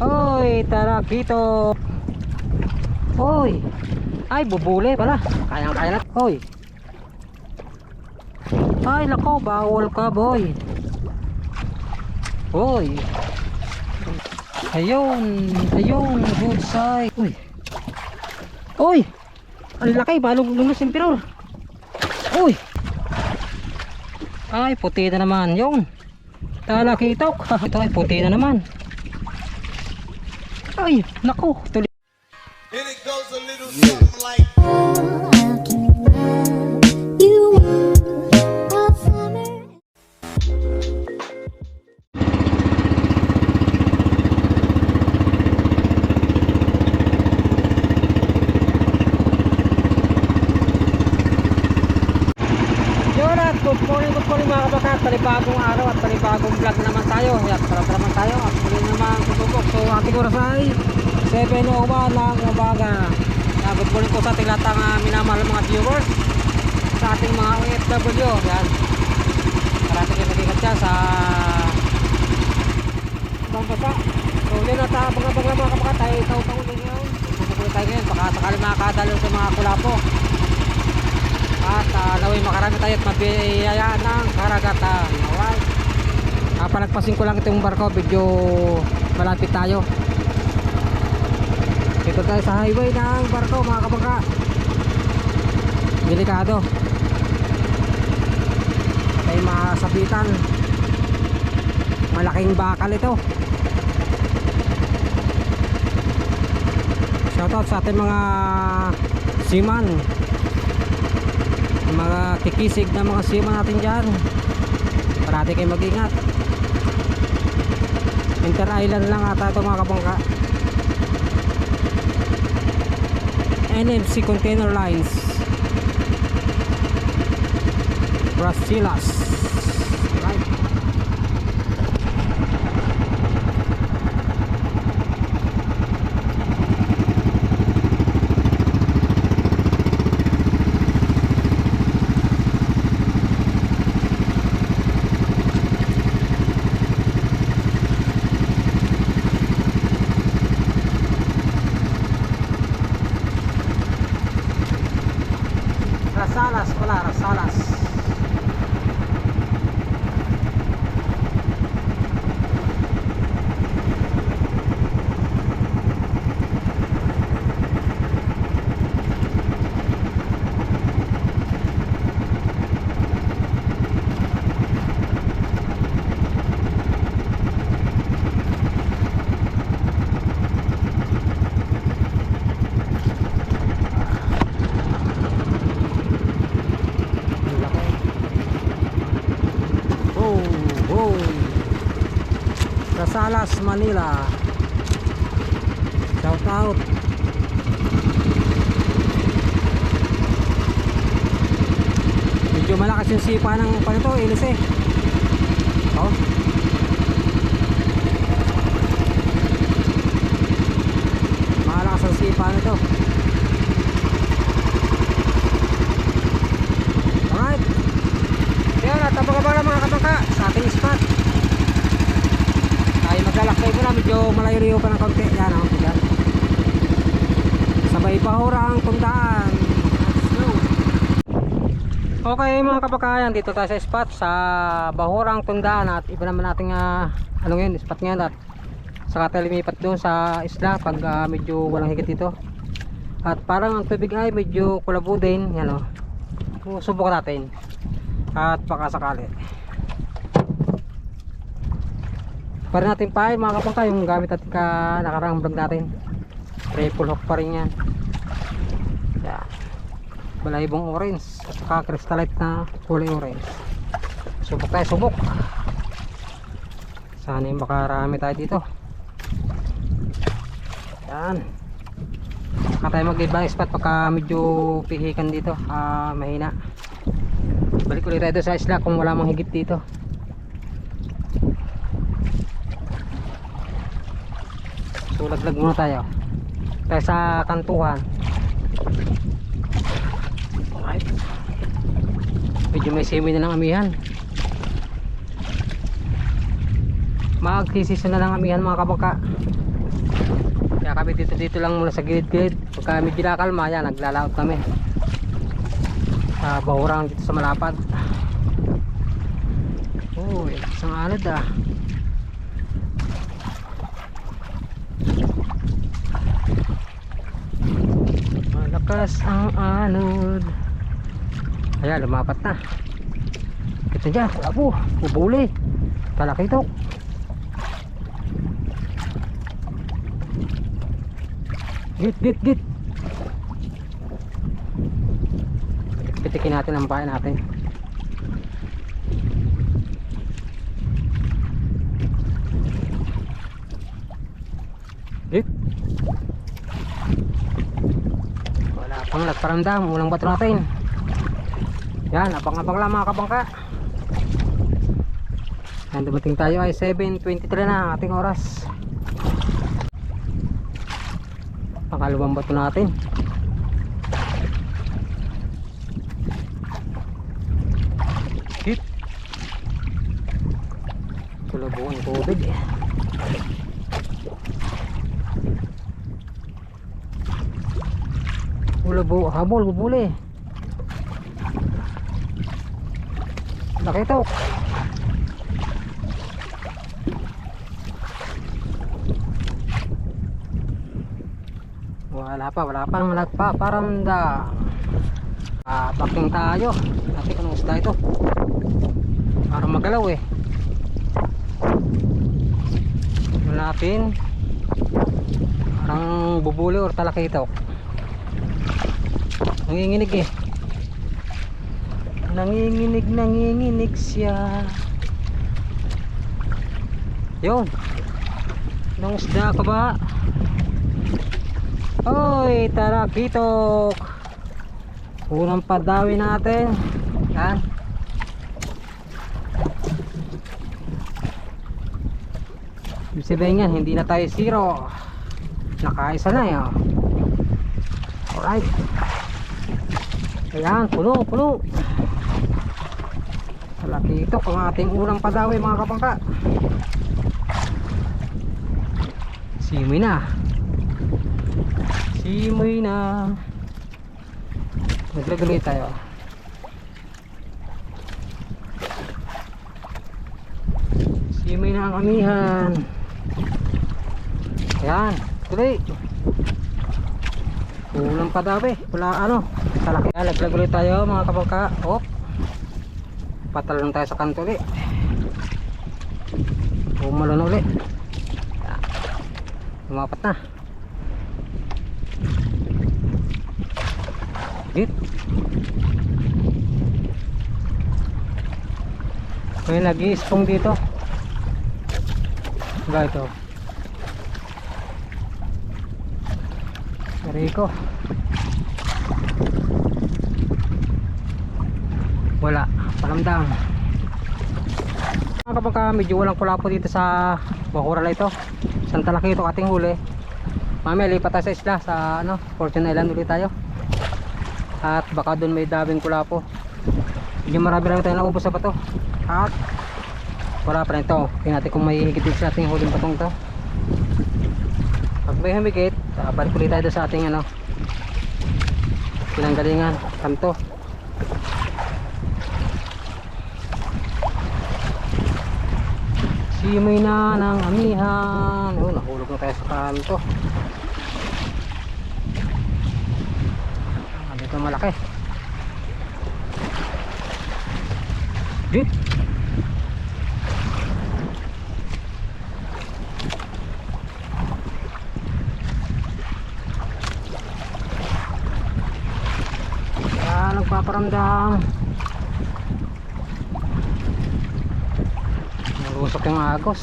Oy, tara dito. Oy. Ay, bubuli pala. Kayang kaya na. Oy. Ay, nako, bawal ka, boy. Oy. Ayun, ayun, good side. Uy. Uy. Ang laki, balong lunos yung pirol. Uy. Ay, puti na naman. Yun. Talaki ito. Ito ay puti na naman. Ay, nako. Tuloy. Good morning, good morning mga kabakat Panibagong araw at panibagong vlog naman tayo. At sarap naman tayo. At muli naman susubok So ating oras ay 7.01 ng umaga. Kaya good morning po sa ating lahat ng uh, minamahal mga viewers. Sa ating mga OFW Yan Parati kayo nag-ikat siya sa Ibang basa So yun at abang-abang lang mga kabakat Tayo ikaw-ikaw din yun Susubok tayo ngayon. Baka sakali makakadalo sa mga kulapo at uh, naway makarami tayo at mabiyayaan ng karagatan. Alright. Uh, palagpasin ko lang itong barko. Medyo malapit tayo. Dito tayo sa highway ng barko mga kabangka. Delikado. Tayo masabitan malaking bakal ito. Shoutout sa ating mga seaman yung mga kikisig na mga sima natin dyan. Parati kayo mag-ingat. Inter island lang ata ito mga kabangka NMC Container Lines. Brasilas right Rasalas pala, Rasalas. Ang laki. Oh, oh. Rasalas, Manila. Shout out. Medyo malakas yung sipa ng panito, ilis eh. Oh. Malakas ang sipa nito. Alright. Yan, at abang-abang lang mga kabangka sa ating spot. Tayo maglalakbay ko na, medyo malayo-layo pa ng konti. Yan, oh, yan. Sabay pahura ang tundaan. Let's go. Okay mga kabakayan, dito tayo sa spot sa Bahurang Tundaan at iba naman nating uh, ano yun, spot ngayon at saka tayo lumipat doon sa isla pag ah, medyo walang higit dito. At parang ang tubig ay medyo kulabo din, yan o. Subukan natin at baka sakali para natin pa mga kapangka yung gamit at ka nakarang vlog natin triple hook pa rin yan balaybong orange at saka crystallite na kulay orange. Subok tayo subok. Sana yung makarami tayo dito. Yan. Saka tayo mag ibang spot pagka medyo pihikan dito. Ah mahina. Balik ulit tayo sa isla kung wala mang higit dito. So laglag muna tayo. Tayo sa kantuhan medyo may semi na lang amihan magsisisa na lang amihan mga kabangka Kaya kami dito dito lang muna sa gilid-gilid. Pagka medyo nakalma, yan, naglalaot kami. Sa bahurang dito sa malapad. Oh, isang alad ah. Malakas ang anod. Ayan, lumapat na. Kita dyan, wala po. Ubuli. Talaki ito. Git, git, git. Pitikin natin ang bahay natin. Git. Wala pang nagparamdam. Unang bato natin. Yan, abang-abang lang mga kabangka. Yan, dumating tayo ay 7.23 na ang ating oras. Pangalawang bato natin. Hit. Tulabong ang tubig. Ulabo, habol, gubuli. Laki ito. Wala pa, wala pang nagpaparamdam. Ah, baking tayo. Natin kung isda ito. Para magalaw eh. Natin. Parang bubuli or talaki ito. Nanginginig eh. Nanginginig, nanginginig siya. Yun. Nung isda ka ba? Oy, tara kitok. Unang padawi natin. Yan. Ibig sabihin hindi na tayo zero. Nakaisa na yun. Alright. Ayan, puno, puno. Ito ang ating unang padawi mga kapangka. Simoy na. Simoy na. Naglagay tayo. Simoy na ang amihan. Ayan, tuloy. Unang padawi. Wala ano. Talaki. Ayan, naglagay tayo mga kapangka. Op. Patalon tayo sa kanto ulit. Umalon ulit. Ayan. Lumapat na. Hit. May nag-i-spong dito. Ba ito? Rico. Wala. Palamdang. Kapag ka medyo walang kulapo dito sa Bakura ito. Santa Laki ito ating huli. Mamaya lipat tayo sa isla sa ano, Fortune Island ulit tayo. At baka doon may dabing kulapo. Medyo marami lang tayo naubos sa bato. At wala pa rin ito. Tingnan natin kung may higit sa ating huling batong to. Pag may humigit, uh, balik ulit tayo sa ating ano, pinanggalingan, kanto. Simoy na ng amihan. Oh, nahulog na tayo sa kanto. Ah, dito malaki. Dit. Ah, nagpaparamdam. Narusok yung agos.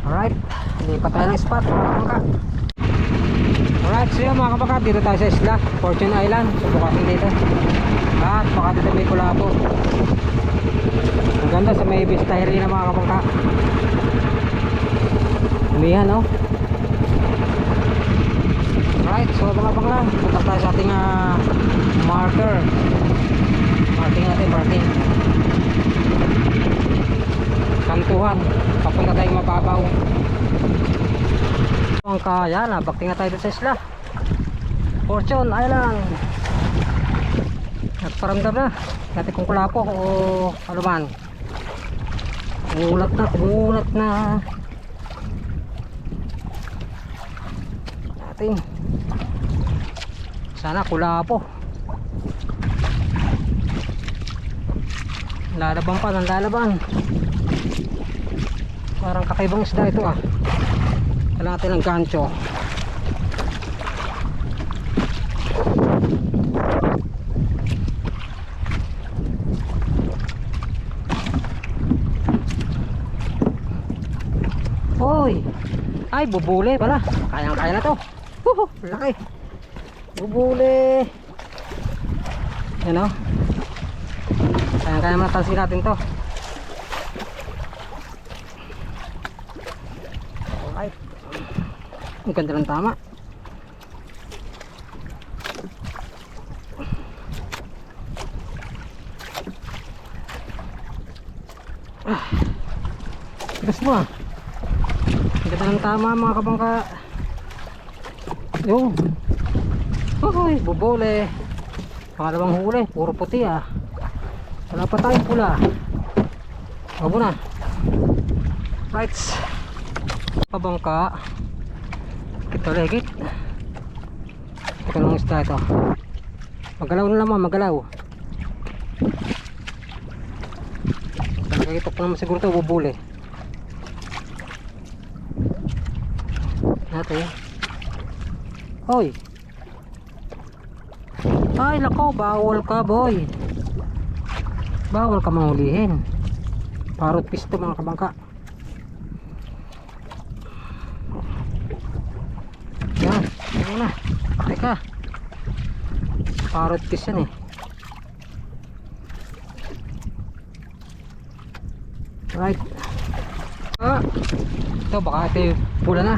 Alright, lipat tayo ng spot mga kapangka. Alright, so yun mga kapangka, dito tayo sa isla, Fortune Island. Subukatin dito. At baka dito may kulapo. Ang ganda sa may Vista Herina mga kapangka. Umihan no? Alright, so mga kapangka, punta tayo sa ating ah, marker. Marking natin, marking. Kanto batuhan papunta tayong mababaw. Ang kaya na bakti nga tayo sa isla. Fortune Island. Nagparamdam na. Natin kung kulapo o ano man. Kumulat na kumulat na. Natin sana kulapo lalaban pa lalaban parang kakaibang isda ito ah kailangan natin ng gancho Hoy! Ay, bubule pala. Kayang-kaya na to. Huhu, laki. Bubule. Yan o. Kayang-kaya matansin natin to. Alright. Ang ganda ng tama. Ah. Tigas mo ah. Ang Ganda ng tama mga kabangka. Yun. Uy, bubole. Pangalawang huli, puro puti ah. Wala pa tayong pula. Wabo na. Right. Kabangka. Ito legit. Ito lang isda ito. Magalaw na naman, magalaw. Nakikita pa naman siguro ito, bubule. natin hoy ay nako bawal ka boy bawal ka mahulihin parot pisto mga kabangka. Yan yan na. Teka parot pis yan eh. Right. Ah ito baka ito pula na.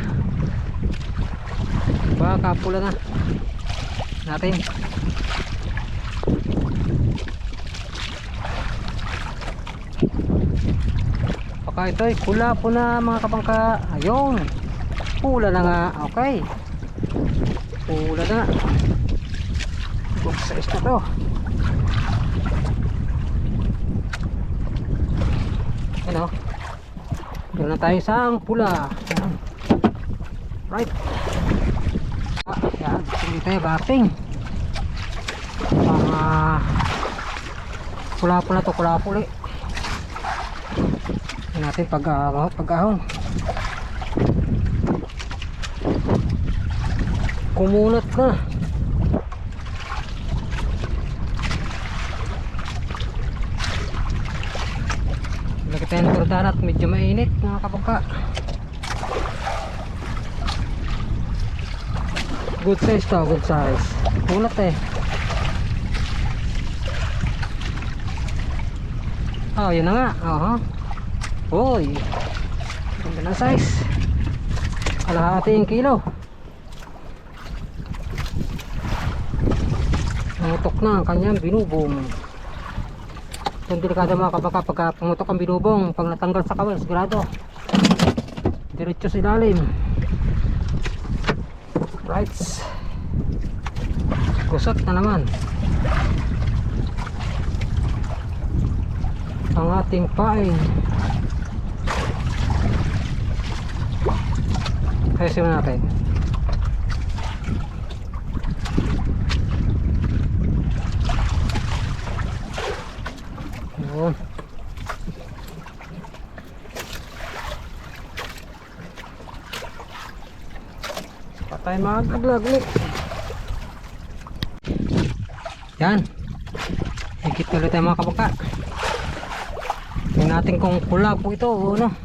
Baka pula na. Natin baka ito ay pula po na mga kapangka ayun pula na nga okay pula na good size na to ano doon na tayo sa pula Ayan. right Ah, yan. Hindi tayo backing. Mga kula na to, kula. Yan natin pag uh, pag ahon. Kumunat na. Lagi tayo ng kurdahan at medyo mainit mga kapagka. Good size to, good size. Kulat eh. Oh, yun na nga. Aha. Uy. Ganda ng size. Kalahati yung kilo. Nangutok na ang kanyang binubong. Yung delikado mga kabaka pagka pumutok ang binubong, pag natanggal sa kawal, sigurado. Diretso sa ilalim. Right. Kusot na naman. Ang ating pain. Mo natin. Yun. Patay magaglag Yan. Higit ulit tayo mga kabaka. Tingnan natin kung pula po ito o ano.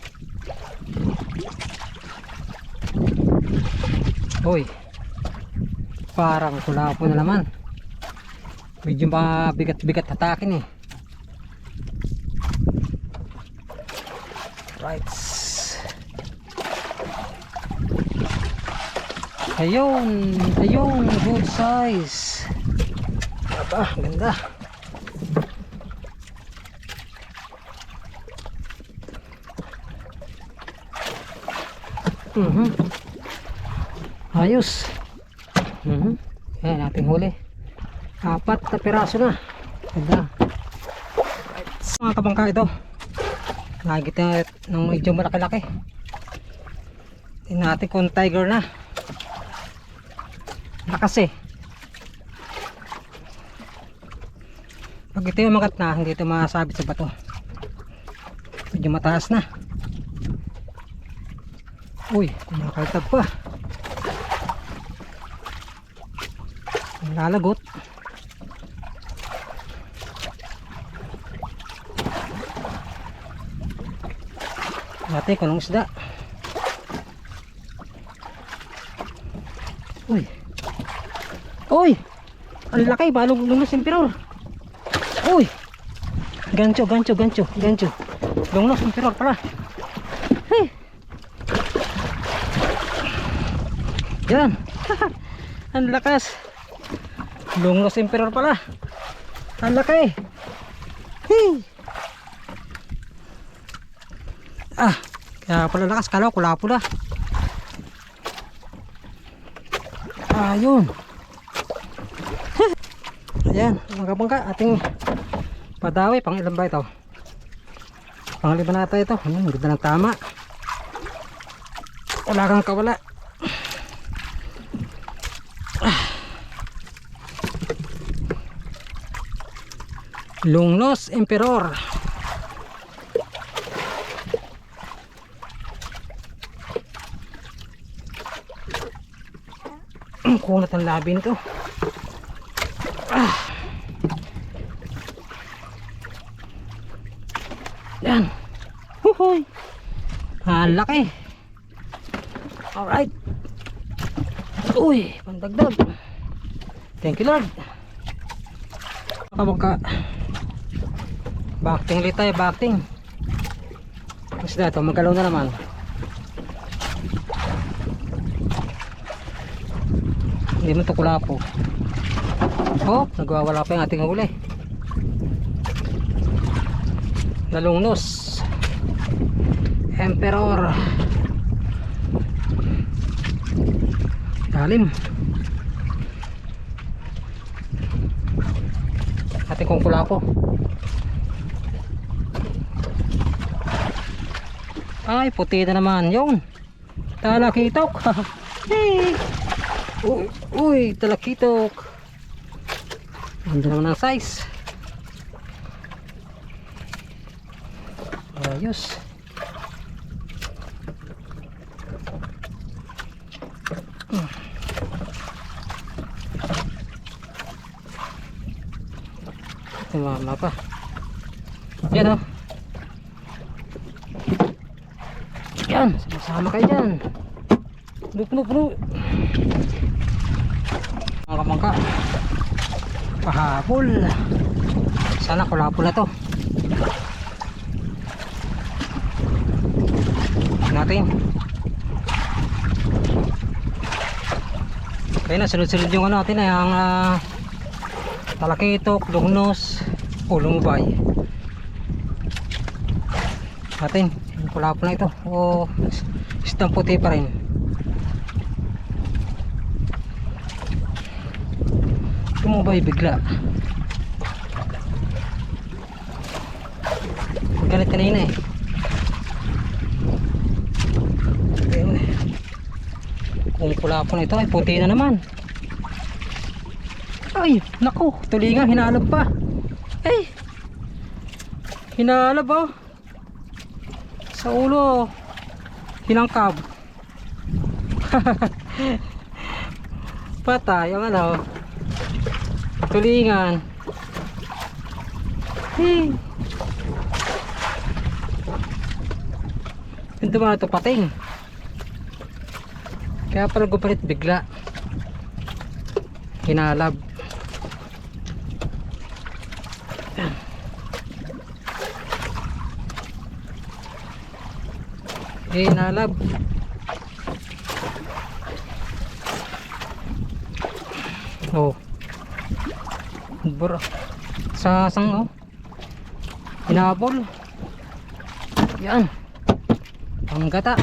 Uy. Parang pula po na naman. Medyo mabigat-bigat hatakin eh. Right. Ayun, ayun, good size. Aba, ganda. Mhm. Ayos. Mhm. Ayan, ating huli. Apat na piraso na. Ganda. Mga kabangka ito. Nakikita ng medyo malaki-laki. Tingnan natin kung tiger na. Lakas eh. Pag ito yung magat na, hindi ito masabit sa bato. Medyo mataas na. Uy, kumakaitab pa. Lalagot. Dati ko ng isda. Uy. Uy! Ang laki, balong lunos yung piror. Uy! Gancho, gancho, gancho, gancho. Lunos yung piror pala. Hey! Yan. Ang lakas. Lunglos emperor pala. Ang laki. Hey. Ah, kaya pala lakas. Kala ko kula-pula. Ayun. Ayan, mga kabangka, ating padawi. Pang ilan ba ito? Pang lima na ito. Ayan, ganda ng tama. Wala kang kawala. Lungnos Emperor. Kunat ang labi nito. Ah. Yan. Huhoy. Ang laki. Alright. Uy, pandagdag. Thank you Lord. Kabangka. Bakting ulit tayo, bakting. Mas na ito, magalaw na naman. Hindi mo ito kulapo. Oh, nagwawala pa yung ating huli. Nalungnos. Emperor. Dalim. Ating kong kulapo. Ay, puti na naman. Yun. Talakitok. hey. Uy, uy, talakitok. Ganda naman ang size. Ayos. Tumama pa. Yan o. Yan, sama-sama kayo dyan. Puno, puno, puno. Mga kamangka. Pahabol. Sana kulapol na to. Natin. Kaya na, sunod-sunod yung ano natin eh, ang uh, talakitok, lungnos, lumubay. Natin, kulapol na ito. O, isdang puti pa rin. Tumubay bigla. Galit kanina eh. Eh. Kung kulapol na ito ay puti na naman. Ay, naku, tulingan, hinalab pa. Ay, hinalab oh. Sa ulo, hinangkab. Patay, ang ano, tulingan. Hey. Yung naman ito pating. Kaya pala gupalit bigla. Hinalab. Hinalab. Oh. Bura. Sa sang oh. Hinabol. Yan. Ang gata.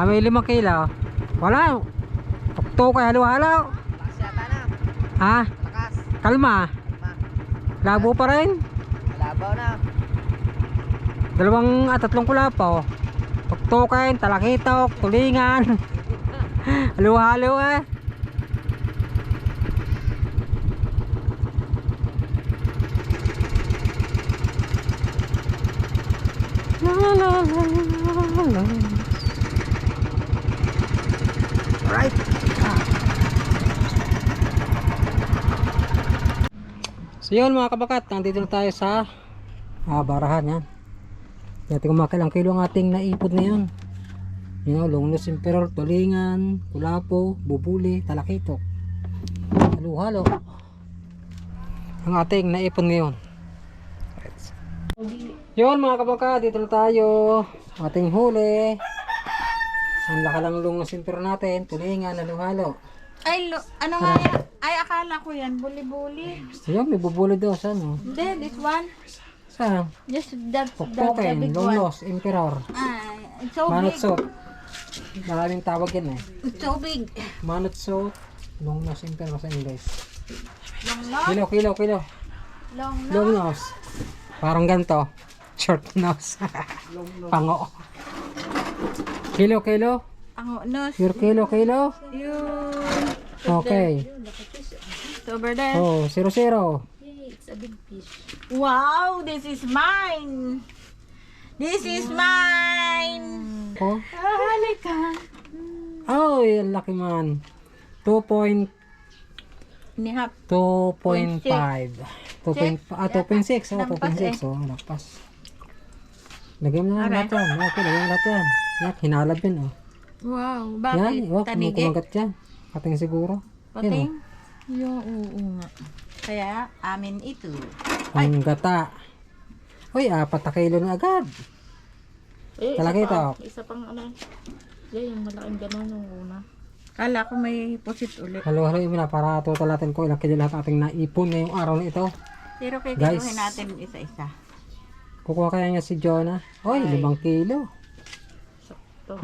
Ah, may limang kilo. Wala. Tukto kay halo-halo. Ha? Takas. Kalma. Ma. Labo pa rin. Labaw na. Dalawang at tatlong kulapo. Tuktukin, talakitok, tulingan. Halo-halo eh. So yun mga kabakat, nandito na tayo sa ah, barahan yan. Dati kumakilang kilo ang ating naipod na yun. You know, Longness Emperor, Tulingan, Kulapo, Bubuli, Talakitok. Halo-halo. Ang ating naipon ngayon. Yun mga kabaka, dito na tayo. Ating huli. Ang lakalang Longness Emperor natin, Tulingan, halo-halo. Ay, lo, ano nga yan? Ay, akala ko yan, buli-buli. Ayun, may bubuli daw sa ano. Hindi, this one. Saan? Just that, that, the Pokpoken, big one. Longnos, Emperor. Ay, it's so Manutsot. Maraming tawag yan eh. big. It's so big. Manutsot, Longnos Emperor sa English. Long nose. Kilo, kilo, kilo. Long nose. Long nose. Parang ganito. Short nose. Pango. Kilo, kilo. Ang nose. Your kilo, kilo. Yun. Okay. It's over there. Oh, zero, zero. Wow, this is mine. This is mine. Oh, Ah, halika. oh, yan laki man. 2.2.5. Nihap. 2.5. 2.5. Ah, 2.6. Oh, Lampas 2.6. Oh, lampas. Lagyan mo na lahat yan. Okay, lagyan mo lahat yan. Yan, hinalab yun. Oh. Wow, Yan, bakit? oh, Tanigi? kumukumagat yan. Pating siguro. Pating? Yung oo nga. Kaya, amin ito. Ang gata. Uy, apat na kilo na agad. Talaga ito. Isa pang ano, yan yung malaking gano'n yung una. Kala ko may pusit ulit. Halo, halo, yun na para total natin ko ilang kilo lahat ating naipon ngayong araw na ito. Pero Guys. kikiluhin natin isa-isa. Kukuha kaya niya si Jonah. Uy, limang kilo. To.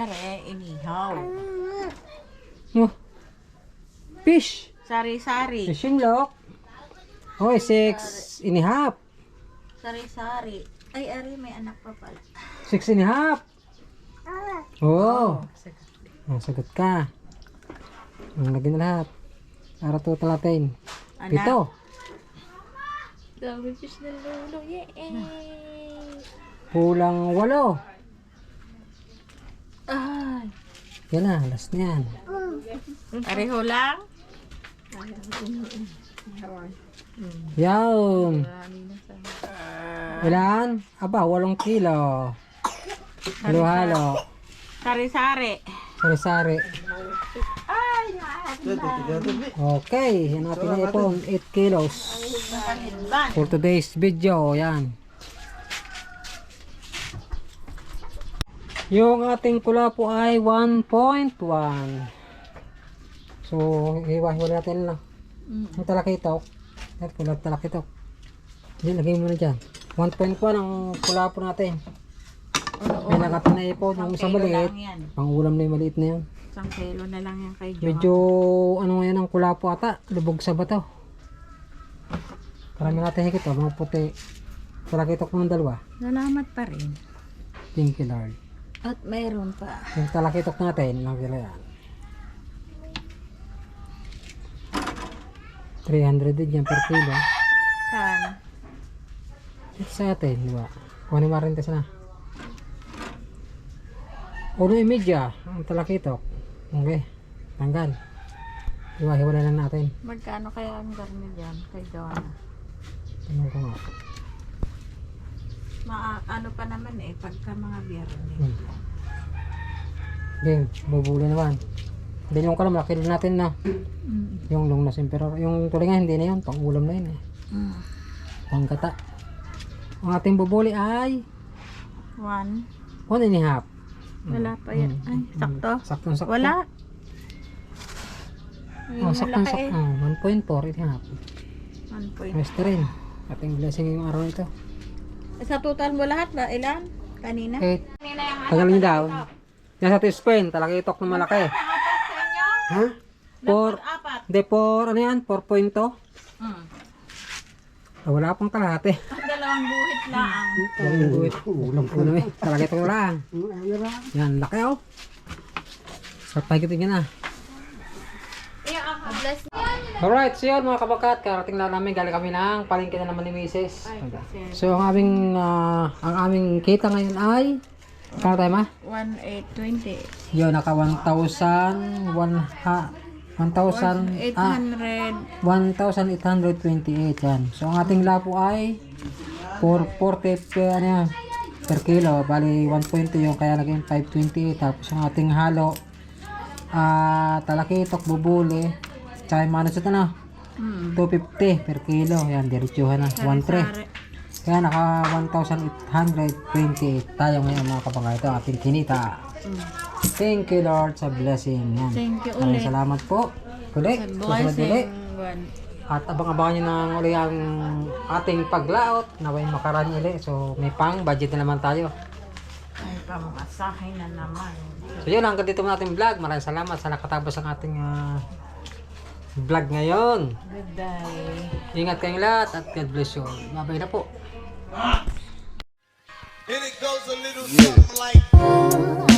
Are, inihaw. Oh. Fish. Sari-sari. Fishing lock. Uy, six and a half. Sari-sari. Ay, are, may anak pa pala. Six and a half. Oo. Oh. sagot ka. Ang lagyan na lahat. Para total natin. Anak. Pito. Dami fish na lolo, yay! Kulang walo. Ay. Yan na, last na yan. Pareho lang? Yan. Ilan? Aba, walong kilo. Halo-halo. Sari-sari. Sari-sari. Okay, yan natin na ipon. 8 kilos. For today's video, yan. Yung ating pula po ay 1.1. So, iwahiwala natin lang. Ang talakitok. At pula talakitok. Yan, lagay mo na dyan. 1.1 ang pula po natin. May nakatin na ipon. Yung isang maliit. yan. Pang ulam na yung maliit na yun. Isang kilo na lang yan kay Jo. Medyo ano ngayon ang kulapo ata, lubog sa bato. Karami natin higit oh, mga puti. Talakitok mo ng dalawa. Salamat pa rin. Thank you Lord. At mayroon pa. Yung talakitok natin, lang kilo yan. 300 din yan per kilo. Saan? Ito sa atin, di ba? Kuha ni Marintes na. Uno yung media, ang talakitok. Okay, tanggal. Diba, hiwala lang natin. Magkano kaya ang garni dyan kay Joanna? Tanong ko nga. Ma ano pa naman eh, pagka mga biyernes. Hmm. Game, bubuli naman. Hindi yung kalam, laki din natin na. Yung long na emperor. Yung tulingan, hindi na yun. Pang ulam na yun eh. Mm. Pang kata. Ang ating bubuli ay One. one and a half. Wala pa yan. Ay, sakto. Saktong sakto. Wala. Oh, Malaki sakto. Oh, 1.4 and a half. One point. Rest rin. Ating blessing yung araw ito. Sa total mo lahat ba? Ilan? Kanina? Eh, tagal niyo daw. Yan sa Spain, talaga itok na malaki. Apat sa inyo? Ha? For, Apat. de for, ano yan? 4.2? Hmm. Ah, wala pang kalahati. Ang dalawang guhit lang. Ulam po na eh. Talaga ito lang. Yan, laki oh. Sarap pagitin yan ah. Alright, so yun mga kabakat, karating lang namin, galing kami ng palengke na naman ni Mrs. So ang aming, ah, ang aming kita ngayon ay, kano tayo ma? 1,820. Yun, naka 1,000, 1, ha, 1,000, ah, 800. 1,828 yan. So ang ating lapo ay 440 per, ano yan, per kilo. Bali 1.2 yung kaya naging 528. Tapos yung ating halo, ah talakitok, bubuli, tsaka yung manusot na, Hmm. 250 per kilo. Yan, diretsuhan na, 1.3. Kaya naka 1,828 tayo ngayon mga kapangay. Ito ating kinita. Thank you Lord sa blessing. Yan. Thank you Maraming ulit. salamat po. Uli, susunod uli. One. At abang-abangan nyo ng uli ang ating paglaot. Naway makaraan uli. So may pang budget na naman tayo. Ay, pamasahe na naman. So yun, hanggang dito muna ating vlog. Maraming salamat sa nakatapos ang ating ah, vlog ngayon. Good day. Ingat kayong lahat at God bless you. Babay na po. And it goes a little something like.